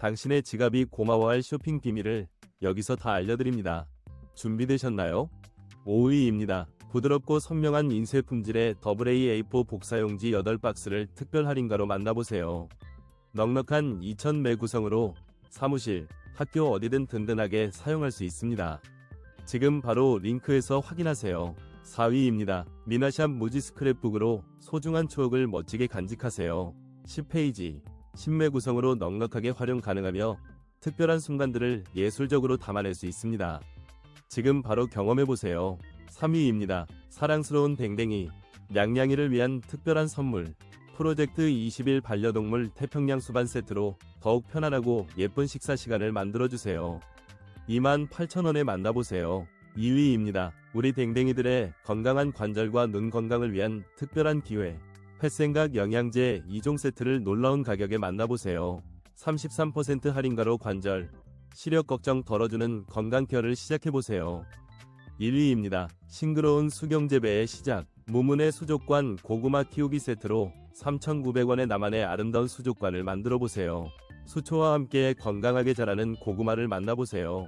당신의 지갑이 고마워할 쇼핑 비밀을 여기서 다 알려드립니다. 준비되셨나요? 5위입니다. 부드럽고 선명한 인쇄 품질의 AA4 복사용지 8박스를 특별 할인가로 만나보세요. 넉넉한 2000매 구성으로 사무실, 학교 어디든 든든하게 사용할 수 있습니다. 지금 바로 링크에서 확인하세요. 4위입니다. 미나샵 무지 스크랩북으로 소중한 추억을 멋지게 간직하세요. 10페이지, 10매 구성으로 넉넉하게 활용 가능하며 특별한 순간들을 예술적으로 담아낼 수 있습니다. 지금 바로 경험해보세요. 3위입니다. 사랑스러운 댕댕이, 냥냥이를 위한 특별한 선물. 프로젝트 20일 반려동물 태평양 수반 세트로 더욱 편안하고 예쁜 식사 시간을 만들어주세요. 28,000원에 만나보세요. 2위입니다. 우리 댕댕이들의 건강한 관절과 눈 건강을 위한 특별한 기회. 펫생각 영양제 2종 세트를 놀라운 가격에 만나보세요. 33% 할인가로 관절, 시력 걱정 덜어주는 건강 케어를 시작해보세요. 1위입니다. 싱그러운 수경재배의 시작. 무문의 수족관 고구마 키우기 세트로 3,900원의 나만의 아름다운 수족관을 만들어 보세요. 수초와 함께 건강하게 자라는 고구마를 만나보세요.